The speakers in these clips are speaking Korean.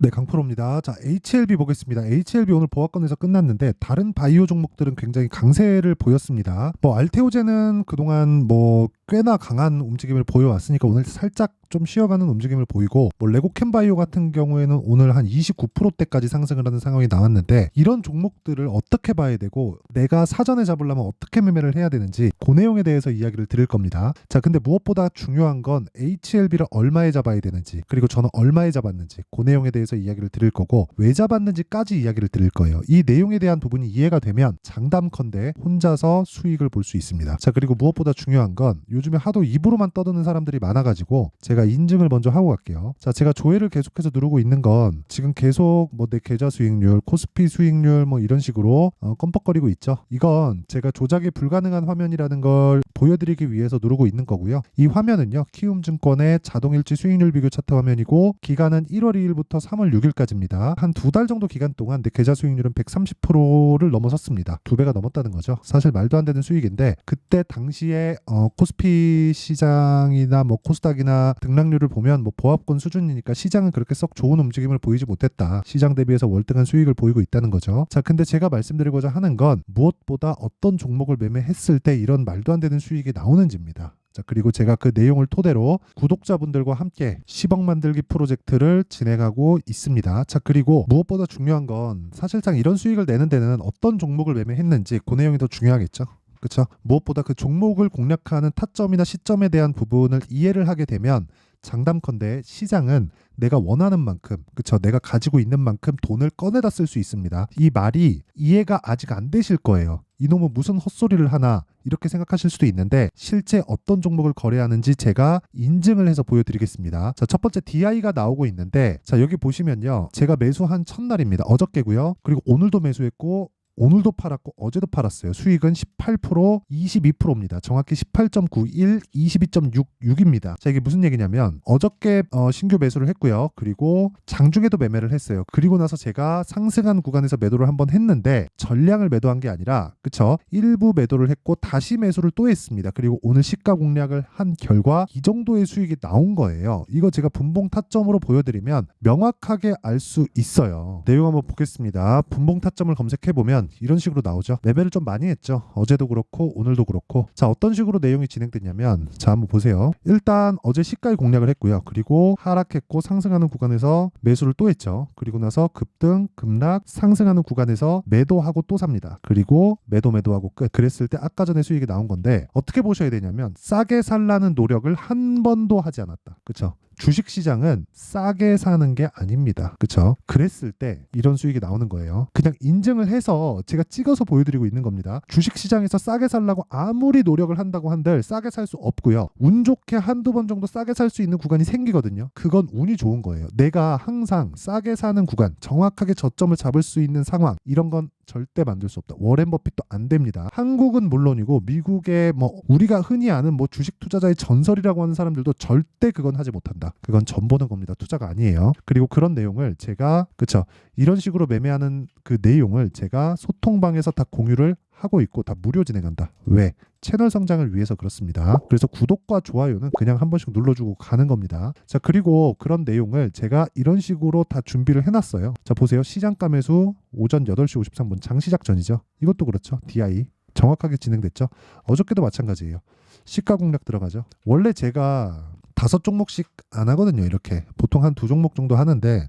네, 강프로입니다. 자, HLB 보겠습니다. HLB 오늘 보합권에서 끝났는데 다른 바이오 종목들은 굉장히 강세를 보였습니다. 뭐 알테오제는 그동안 뭐 꽤나 강한 움직임을 보여왔으니까 오늘 살짝 좀 쉬어가는 움직임을 보이고 뭐 레고캠 바이오 같은 경우에는 오늘 한 29%대까지 상승을 하는 상황이 나왔는데 이런 종목들을 어떻게 봐야 되고 내가 사전에 잡으려면 어떻게 매매를 해야 되는지 그 내용에 대해서 이야기를 드릴 겁니다. 자, 근데 무엇보다 중요한 건 HLB를 얼마에 잡아야 되는지 그리고 저는 얼마에 잡았는지 그 내용에 대해서 이야기를 드릴 거고 왜 잡았는지까지 이야기를 드릴 거예요. 이 내용에 대한 부분이 이해가 되면 장담컨대 혼자서 수익을 볼 수 있습니다. 자, 그리고 무엇보다 중요한 건 요즘에 하도 입으로만 떠드는 사람들이 많아가지고 제가 인증을 먼저 하고 갈게요. 자, 제가 조회를 계속해서 누르고 있는 건 지금 계속 뭐 내 계좌 수익률, 코스피 수익률 뭐 이런 식으로 어, 껌뻑거리고 있죠. 이건 제가 조작이 불가능한 화면이라는 걸 보여드리기 위해서 누르고 있는 거고요. 이 화면은요, 키움증권의 자동일지 수익률 비교 차트 화면이고 기간은 1월 2일부터 3월 6일까지입니다. 한 두 달 정도 기간 동안 내 계좌 수익률은 130%를 넘어섰습니다. 두 배가 넘었다는 거죠. 사실 말도 안 되는 수익인데 그때 당시에 어, 코스피 시장이나 뭐 코스닥이나 등락률을 보면 뭐 보합권 수준이니까 시장은 그렇게 썩 좋은 움직임을 보이지 못했다. 시장 대비해서 월등한 수익을 보이고 있다는 거죠. 자, 근데 제가 말씀드리고자 하는 건 무엇보다 어떤 종목을 매매했을 때 이런 말도 안 되는 수익이 나오는지입니다. 자, 그리고 제가 그 내용을 토대로 구독자분들과 함께 10억 만들기 프로젝트를 진행하고 있습니다. 자, 그리고 무엇보다 중요한 건 사실상 이런 수익을 내는 데는 어떤 종목을 매매했는지 그 내용이 더 중요하겠죠. 그렇죠. 무엇보다 그 종목을 공략하는 타점이나 시점에 대한 부분을 이해를 하게 되면 장담컨대 시장은 내가 원하는 만큼 그쵸? 내가 가지고 있는 만큼 돈을 꺼내다 쓸 수 있습니다. 이 말이 이해가 아직 안 되실 거예요. 이놈은 무슨 헛소리를 하나 이렇게 생각하실 수도 있는데 실제 어떤 종목을 거래하는지 제가 인증을 해서 보여드리겠습니다. 자 첫 번째 DI가 나오고 있는데 자 여기 보시면요. 제가 매수한 첫날입니다. 어저께고요. 그리고 오늘도 매수했고 오늘도 팔았고 어제도 팔았어요. 수익은 18%, 22%입니다. 정확히 18.91, 22.66입니다. 자, 이게 무슨 얘기냐면 어저께 어, 신규 매수를 했고요. 그리고 장중에도 매매를 했어요. 그리고 나서 제가 상승한 구간에서 매도를 한번 했는데 전량을 매도한 게 아니라 그쵸? 일부 매도를 했고 다시 매수를 또 했습니다. 그리고 오늘 시가 공략을 한 결과 이 정도의 수익이 나온 거예요. 이거 제가 분봉 타점으로 보여드리면 명확하게 알 수 있어요. 내용 한번 보겠습니다. 분봉 타점을 검색해 보면 이런 식으로 나오죠. 매매를 좀 많이 했죠. 어제도 그렇고 오늘도 그렇고. 자, 어떤 식으로 내용이 진행됐냐면 자, 한번 보세요. 일단 어제 시가에 공략을 했고요. 그리고 하락했고 상승하는 구간에서 매수를 또 했죠. 그리고 나서 급등, 급락, 상승하는 구간에서 매도하고 또 삽니다. 그리고 매도 매도하고 끝. 그랬을 때 아까 전에 수익이 나온 건데 어떻게 보셔야 되냐면 싸게 살라는 노력을 한 번도 하지 않았다. 그렇죠? 주식 시장은 싸게 사는 게 아닙니다. 그쵸? 그랬을 때 이런 수익이 나오는 거예요. 그냥 인증을 해서 제가 찍어서 보여드리고 있는 겁니다. 주식 시장에서 싸게 살라고 아무리 노력을 한다고 한들 싸게 살 수 없고요. 운 좋게 한두 번 정도 싸게 살 수 있는 구간이 생기거든요. 그건 운이 좋은 거예요. 내가 항상 싸게 사는 구간, 정확하게 저점을 잡을 수 있는 상황, 이런 건 절대 만들 수 없다. 워렌 버핏도 안 됩니다. 한국은 물론이고 미국의 뭐 우리가 흔히 아는 뭐 주식 투자자의 전설이라고 하는 사람들도 절대 그건 하지 못한다. 그건 전 보는 겁니다. 투자가 아니에요. 그리고 그런 내용을 제가 그쵸 이런 식으로 매매하는 그 내용을 제가 소통방에서 다 공유를 하고 있고 다 무료 진행한다. 왜? 채널 성장을 위해서 그렇습니다. 그래서 구독과 좋아요는 그냥 한 번씩 눌러주고 가는 겁니다. 자, 그리고 그런 내용을 제가 이런 식으로 다 준비를 해놨어요. 자, 보세요. 시장가 매수 오전 8시 53분 장시작 전이죠. 이것도 그렇죠. DI. 정확하게 진행됐죠. 어저께도 마찬가지예요. 시가 공략 들어가죠. 원래 제가 다섯 종목씩 안 하거든요. 이렇게 보통 한 두 종목 정도 하는데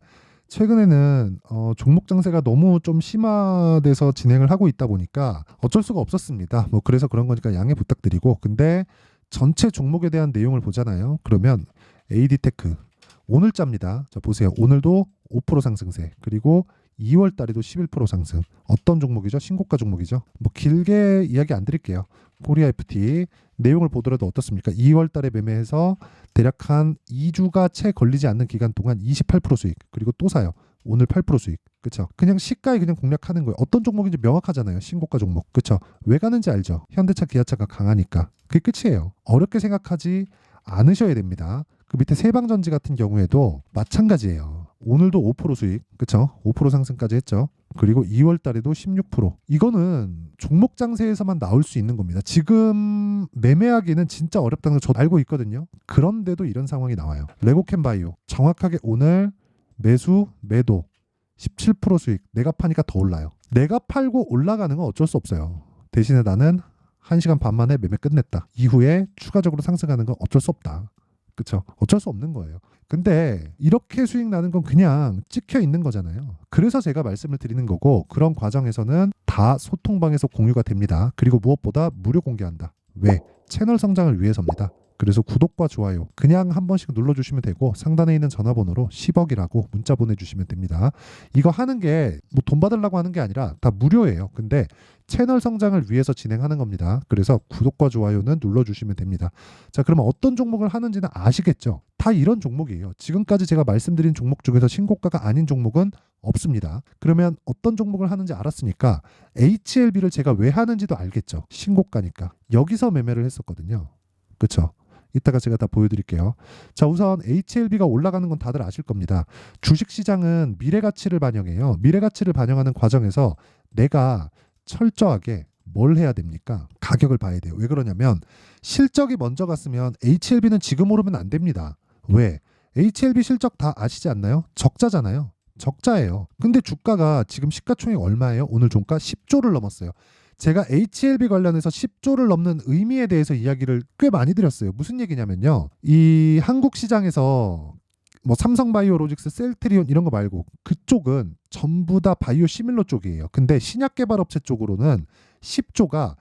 최근에는 어, 종목 장세가 너무 좀 심화돼서 진행을 하고 있다 보니까 어쩔 수가 없었습니다. 뭐 그래서 그런 거니까 양해 부탁드리고 근데 전체 종목에 대한 내용을 보잖아요. 그러면 AD테크 오늘자입니다. 자 보세요. 오늘도 5% 상승세 그리고 2월 달에도 11% 상승. 어떤 종목이죠? 신고가 종목이죠. 뭐 길게 이야기 안 드릴게요. 코리아 FT 내용을 보더라도 어떻습니까? 2월 달에 매매해서 대략 한 2주가 채 걸리지 않는 기간 동안 28% 수익. 그리고 또 사요. 오늘 8% 수익. 그쵸? 그냥 시가에 그냥 공략하는 거예요. 어떤 종목인지 명확하잖아요. 신고가 종목. 그쵸? 왜 가는지 알죠? 현대차, 기아차가 강하니까. 그게 끝이에요. 어렵게 생각하지 않으셔야 됩니다. 그 밑에 세방전지 같은 경우에도 마찬가지예요. 오늘도 5% 수익, 그쵸? 5% 상승까지 했죠. 그리고 2월 달에도 16%. 이거는 종목 장세에서만 나올 수 있는 겁니다. 지금 매매하기는 진짜 어렵다는 걸저 알고 있거든요. 그런데도 이런 상황이 나와요. 레고캠 바이오. 정확하게 오늘 매수, 매도 17% 수익. 내가 파니까 더 올라요. 내가 팔고 올라가는 건 어쩔 수 없어요. 대신에 나는 1시간 반 만에 매매 끝냈다. 이후에 추가적으로 상승하는 건 어쩔 수 없다. 그쵸? 어쩔 수 없는 거예요. 근데 이렇게 수익 나는 건 그냥 찍혀 있는 거잖아요. 그래서 제가 말씀을 드리는 거고 그런 과정에서는 다 소통방에서 공유가 됩니다. 그리고 무엇보다 무료 공개한다. 왜? 채널 성장을 위해서입니다. 그래서 구독과 좋아요 그냥 한 번씩 눌러주시면 되고 상단에 있는 전화번호로 10억이라고 문자 보내주시면 됩니다. 이거 하는 게 뭐 돈 받으려고 하는 게 아니라 다 무료예요. 근데 채널 성장을 위해서 진행하는 겁니다. 그래서 구독과 좋아요는 눌러주시면 됩니다. 자, 그러면 어떤 종목을 하는지는 아시겠죠? 다 이런 종목이에요. 지금까지 제가 말씀드린 종목 중에서 신고가가 아닌 종목은 없습니다. 그러면 어떤 종목을 하는지 알았으니까 HLB를 제가 왜 하는지도 알겠죠. 신고가니까. 여기서 매매를 했었거든요. 그쵸? 이따가 제가 다 보여드릴게요. 자, 우선 HLB가 올라가는 건 다들 아실 겁니다. 주식 시장은 미래 가치를 반영해요. 미래 가치를 반영하는 과정에서 내가 철저하게 뭘 해야 됩니까? 가격을 봐야 돼요. 왜 그러냐면 실적이 먼저 갔으면 HLB는 지금 오르면 안 됩니다. 왜? HLB 실적 다 아시지 않나요? 적자잖아요. 적자예요. 근데 주가가 지금 시가총액 얼마예요? 오늘 종가 10조를 넘었어요. 제가 HLB 관련해서 10조를 넘는 의미에 대해서 이야기를 꽤 많이 드렸어요. 무슨 얘기냐면요. 이 한국 시장에서 뭐 삼성바이오로직스, 셀트리온 이런 거 말고 그쪽은 전부 다 바이오 시밀러 쪽이에요. 근데 신약 개발 업체 쪽으로는 10조가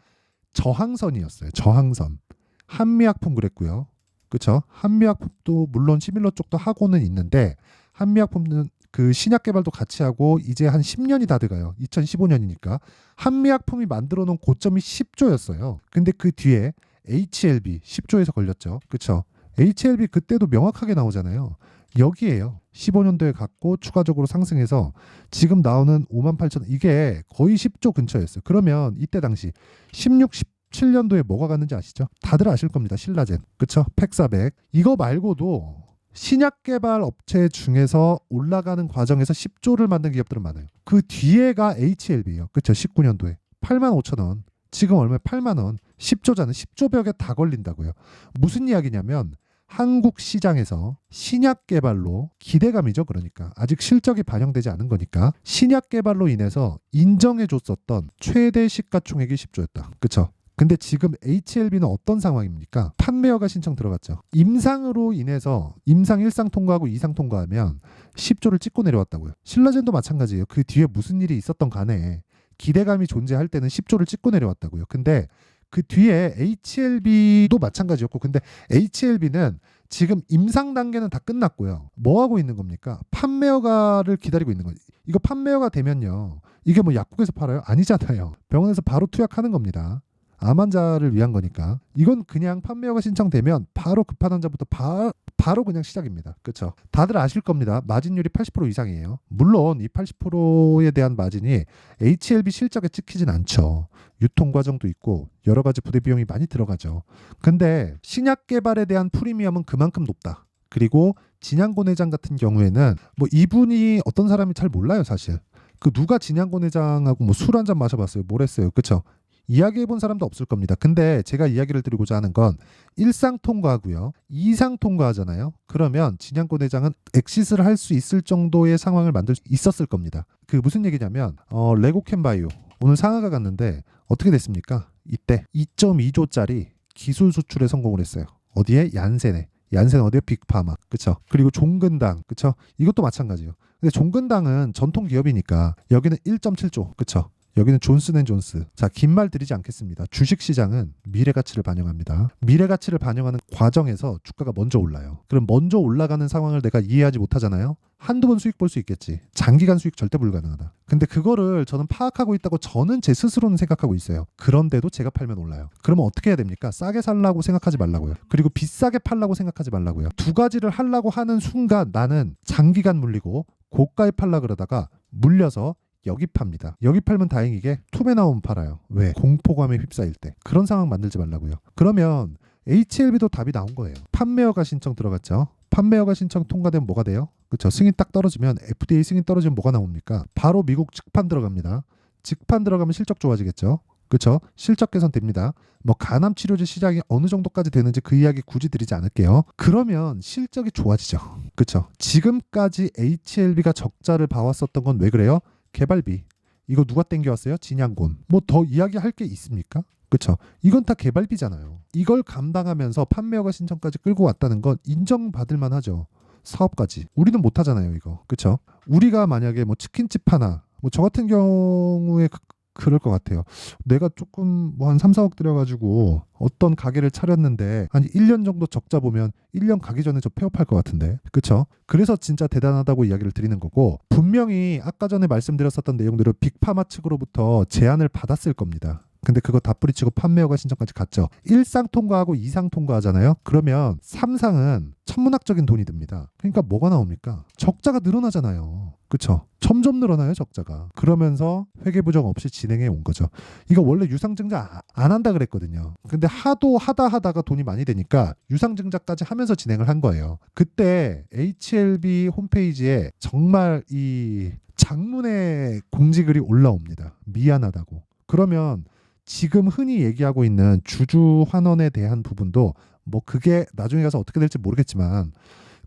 저항선이었어요. 저항선. 한미약품 그랬고요. 그렇죠? 한미약품도 물론 시밀러 쪽도 하고는 있는데 한미약품은 그 신약 개발도 같이 하고 이제 한 10년이 다 돼가요. 2015년이니까 한미약품이 만들어 놓은 고점이 10조였어요. 근데 그 뒤에 HLB 10조에서 걸렸죠. 그렇죠? HLB 그때도 명확하게 나오잖아요. 여기에요. 15년도에 갔고 추가적으로 상승해서 지금 나오는 5만 8천 이게 거의 10조 근처였어요. 그러면 이때 당시 16, 17년도에 뭐가 갔는지 아시죠? 다들 아실 겁니다. 신라젠. 그쵸? 팩사백. 이거 말고도 신약 개발 업체 중에서 올라가는 과정에서 10조를 만든 기업들은 많아요. 그 뒤에가 HLB예요. 그쵸? 19년도에. 8만 5천 원. 지금 얼마에 8만 원. 10조잖아요. 10조 벽에 다 걸린다고요. 무슨 이야기냐면 한국 시장에서 신약 개발로 기대감이죠. 그러니까 아직 실적이 반영되지 않은 거니까 신약 개발로 인해서 인정해 줬었던 최대 시가총액이 10조였다. 그쵸? 근데 지금 HLB는 어떤 상황입니까? 판매허가 신청 들어갔죠. 임상으로 인해서 임상 1상 통과하고 2상 통과하면 10조를 찍고 내려왔다고요. 신라젠도 마찬가지예요. 그 뒤에 무슨 일이 있었던 간에 기대감이 존재할 때는 10조를 찍고 내려왔다고요. 근데 그 뒤에 HLB도 마찬가지였고 근데 HLB는 지금 임상 단계는 다 끝났고요. 뭐 하고 있는 겁니까? 판매허가를 기다리고 있는 거예요. 이거 판매허가 되면요. 이게 뭐 약국에서 팔아요? 아니잖아요. 병원에서 바로 투약하는 겁니다. 암 환자를 위한 거니까 이건 그냥 판매허가 신청되면 바로 급한 환자부터 바, 바로 그냥 시작입니다. 그렇죠? 다들 아실 겁니다. 마진율이 80% 이상이에요. 물론 이 80%에 대한 마진이 HLB 실적에 찍히진 않죠. 유통 과정도 있고 여러 가지 부대 비용이 많이 들어가죠. 근데 신약 개발에 대한 프리미엄은 그만큼 높다. 그리고 진양곤 회장 같은 경우에는 뭐 이분이 어떤 사람이 잘 몰라요, 사실. 그 누가 진양곤 회장하고 뭐 술 한 잔 마셔봤어요. 뭘 했어요. 그쵸? 이야기해 본 사람도 없을 겁니다. 근데 제가 이야기를 드리고자 하는 건 1상 통과하고요. 2상 통과하잖아요. 그러면 진양권 회장은 엑시스를 할 수 있을 정도의 상황을 만들 수 있었을 겁니다. 그 무슨 얘기냐면 어, 레고캔바이오 오늘 상하가 갔는데 어떻게 됐습니까? 이때 2.2조짜리 기술 수출에 성공을 했어요. 어디에? 얀센에. 얀센 어디에? 빅파마. 그쵸? 그리고 종근당. 그쵸? 이것도 마찬가지예요. 근데 종근당은 전통 기업이니까 여기는 1.7조. 그쵸? 여기는 존슨앤존스. 자, 긴 말 드리지 않겠습니다. 주식 시장은 미래 가치를 반영합니다. 미래 가치를 반영하는 과정에서 주가가 먼저 올라요. 그럼 먼저 올라가는 상황을 내가 이해하지 못하잖아요. 한두 번 수익 볼 수 있겠지. 장기간 수익 절대 불가능하다. 근데 그거를 저는 파악하고 있다고 저는 제 스스로는 생각하고 있어요. 그런데도 제가 팔면 올라요. 그러면 어떻게 해야 됩니까? 싸게 살라고 생각하지 말라고요. 그리고 비싸게 팔라고 생각하지 말라고요. 두 가지를 하려고 하는 순간 나는 장기간 물리고 고가에 팔라 그러다가 물려서 여기 팝니다. 여기 팔면 다행이게 툼에 나오면 팔아요. 왜? 공포감에 휩싸일 때. 그런 상황 만들지 말라고요. 그러면 HLB도 답이 나온 거예요. 판매허가 신청 들어갔죠. 판매허가 신청 통과되면 뭐가 돼요? 그렇죠. 승인 딱 떨어지면 FDA 승인 떨어지면 뭐가 나옵니까? 바로 미국 직판 들어갑니다. 직판 들어가면 실적 좋아지겠죠. 그쵸? 실적 개선 됩니다. 뭐 간암 치료제 시장이 어느 정도까지 되는지 그 이야기 굳이 드리지 않을게요. 그러면 실적이 좋아지죠. 그쵸? 지금까지 HLB가 적자를 봐왔었던 건 왜 그래요? 개발비. 이거 누가 땡겨왔어요? 진양곤. 뭐 더 이야기할 게 있습니까? 그쵸? 이건 다 개발비잖아요. 이걸 감당하면서 판매허가 신청까지 끌고 왔다는 건 인정받을 만하죠. 사업까지. 우리는 못하잖아요, 이거. 그쵸? 우리가 만약에 뭐 치킨집 하나, 뭐 저 같은 경우에 그, 그럴 것 같아요. 내가 조금 뭐 한 3, 4억 들여가지고 어떤 가게를 차렸는데 한 1년 정도 적자 보면 1년 가기 전에 저 폐업할 것 같은데. 그쵸? 그래서 진짜 대단하다고 이야기를 드리는 거고 분명히 아까 전에 말씀드렸었던 내용대로 빅파마 측으로부터 제안을 받았을 겁니다. 근데 그거 다 뿌리치고 판매허가 신청까지 갔죠. 1상 통과하고 2상 통과하잖아요. 그러면 3상은 천문학적인 돈이 듭니다. 그러니까 뭐가 나옵니까? 적자가 늘어나잖아요. 그쵸? 점점 늘어나요, 적자가. 그러면서 회계 부정 없이 진행해 온 거죠. 이거 원래 유상증자 아- 안 한다 그랬거든요. 근데 하도 하다 하다가 돈이 많이 되니까 유상증자까지 하면서 진행을 한 거예요. 그때 HLB 홈페이지에 정말 이 장문의 공지글이 올라옵니다. 미안하다고. 그러면 지금 흔히 얘기하고 있는 주주 환원에 대한 부분도 뭐 그게 나중에 가서 어떻게 될지 모르겠지만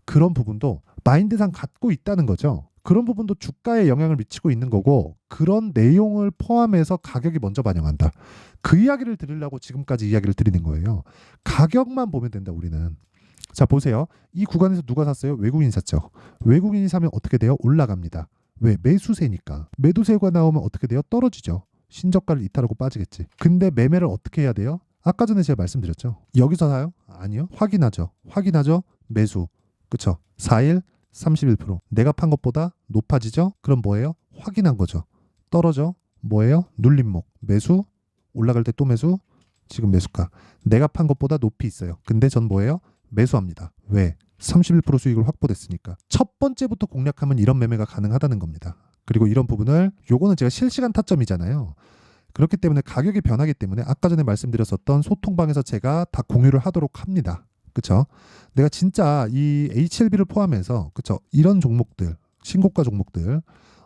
그런 부분도 마인드상 갖고 있다는 거죠. 그런 부분도 주가에 영향을 미치고 있는 거고 그런 내용을 포함해서 가격이 먼저 반영한다. 그 이야기를 들으려고 지금까지 이야기를 드리는 거예요. 가격만 보면 된다 우리는. 자 보세요. 이 구간에서 누가 샀어요? 외국인이 샀죠. 외국인이 사면 어떻게 돼요? 올라갑니다. 왜? 매수세니까. 매도세가 나오면 어떻게 돼요? 떨어지죠. 신저가를 이탈하고 빠지겠지. 근데 매매를 어떻게 해야 돼요? 아까 전에 제가 말씀드렸죠. 여기서 사요? 아니요. 확인하죠. 확인하죠. 매수. 그쵸? 4일 31%. 내가 판 것보다 높아지죠? 그럼 뭐예요? 확인한 거죠. 떨어져. 뭐예요? 눌림목. 매수. 올라갈 때 또 매수. 지금 매수가. 내가 판 것보다 높이 있어요. 근데 전 뭐예요? 매수합니다. 왜? 31% 수익을 확보됐으니까. 첫 번째부터 공략하면 이런 매매가 가능하다는 겁니다. 그리고 이런 부분을 요거는 제가 실시간 타점이잖아요. 그렇기 때문에 가격이 변하기 때문에 아까 전에 말씀드렸었던 소통방에서 제가 다 공유를 하도록 합니다. 그쵸? 내가 진짜 이 HLB를 포함해서 그쵸? 이런 종목들, 신고가 종목들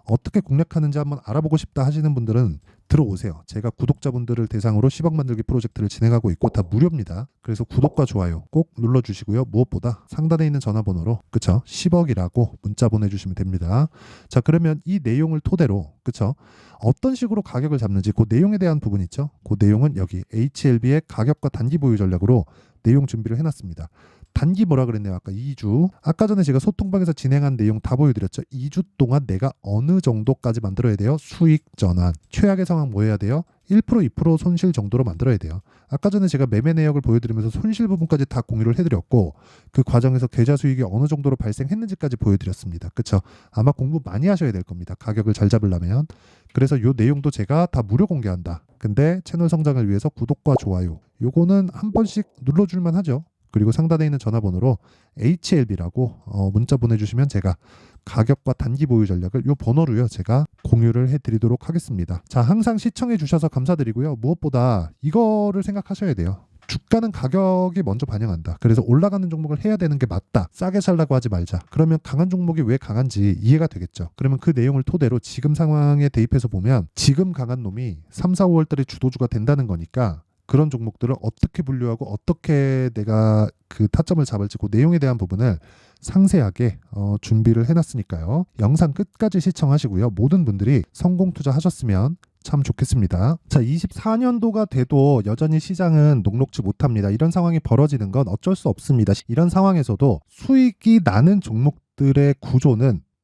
어떻게 공략하는지 한번 알아보고 싶다 하시는 분들은 들어오세요. 제가 구독자분들을 대상으로 10억 만들기 프로젝트를 진행하고 있고 다 무료입니다. 그래서 구독과 좋아요 꼭 눌러주시고요. 무엇보다 상단에 있는 전화번호로 그쵸? 10억이라고 문자 보내주시면 됩니다. 자 그러면 이 내용을 토대로 그쵸? 어떤 식으로 가격을 잡는지 그 내용에 대한 부분 있죠? 그 내용은 여기 HLB의 가격과 단기 보유 전략으로 내용 준비를 해놨습니다. 단기 뭐라 그랬네요. 아까 2주. 아까 전에 제가 소통방에서 진행한 내용 다 보여드렸죠. 2주 동안 내가 어느 정도까지 만들어야 돼요? 수익 전환. 최악의 상황 뭐 해야 돼요? 1% 2% 손실 정도로 만들어야 돼요. 아까 전에 제가 매매 내역을 보여드리면서 손실 부분까지 다 공유를 해드렸고 그 과정에서 계좌 수익이 어느 정도로 발생했는지까지 보여드렸습니다. 그쵸? 아마 공부 많이 하셔야 될 겁니다. 가격을 잘 잡으려면. 그래서 요 내용도 제가 다 무료 공개한다. 근데 채널 성장을 위해서 구독과 좋아요. 요거는 한 번씩 눌러줄만 하죠. 그리고 상단에 있는 전화번호로 HLB라고 어, 문자 보내주시면 제가 가격과 단기 보유 전략을 요 번호로요 제가 공유를 해드리도록 하겠습니다. 자 항상 시청해 주셔서 감사드리고요. 무엇보다 이거를 생각하셔야 돼요. 주가는 가격이 먼저 반영한다. 그래서 올라가는 종목을 해야 되는 게 맞다. 싸게 살라고 하지 말자. 그러면 강한 종목이 왜 강한지 이해가 되겠죠. 그러면 그 내용을 토대로 지금 상황에 대입해서 보면 지금 강한 놈이 3, 4, 5월 달에 주도주가 된다는 거니까 그런 종목들을 어떻게 분류하고 어떻게 내가 그 타점을 잡을지 그 내용에 대한 부분을 상세하게 어, 준비를 해놨으니까요. 영상 끝까지 시청하시고요. 모든 분들이 성공 투자하셨으면 참 좋겠습니다. 자, 24년도가 돼도 여전히 시장은 녹록지 못합니다. 이런 상황이 벌어지는 건 어쩔 수 없습니다. 이런 상황에서도 수익이 나는 종목들의 구조는